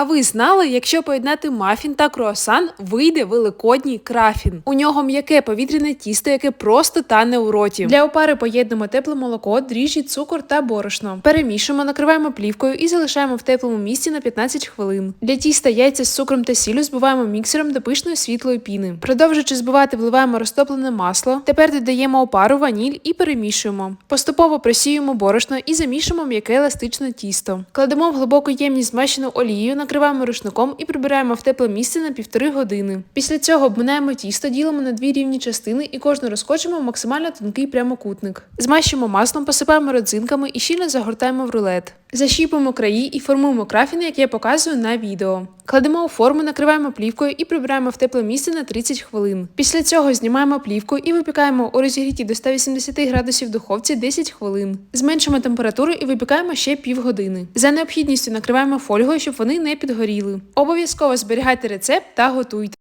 А ви знали, якщо поєднати мафін та круасан, вийде великодній крафін. У нього м'яке повітряне тісто, яке просто тане у роті. Для опари поєднуємо тепле молоко, дріжджі, цукор та борошно. Перемішуємо, накриваємо плівкою і залишаємо в теплому місці на 15 хвилин. Для тіста яйця з цукром та сіллю збиваємо міксером до пишної світлої піни. Продовжуючи збивати, вливаємо розтоплене масло. Тепер додаємо опару, ваніль і перемішуємо. Поступово просіюємо борошно і замішуємо м'яке еластичне тісто. Кладемо в глибоку ємність змащену олією, накриваємо рушником і прибираємо в тепле місце на півтори години. Після цього обминаємо тісто, ділимо на дві рівні частини і кожну розкочимо в максимально тонкий прямокутник. Змащуємо маслом, посипаємо родзинками і щільно загортаємо в рулет. Защіпуємо краї і формуємо крафіни, як я показую на відео. Кладемо у форму, накриваємо плівкою і прибираємо в тепле місце на 30 хвилин. Після цього знімаємо плівку і випікаємо у розігріті до 180 градусів духовці 10 хвилин. Зменшимо температуру і випікаємо ще півгодини. За необхідністю накриваємо фольгою, щоб вони не підгоріли. Обов'язково зберігайте рецепт та готуйте.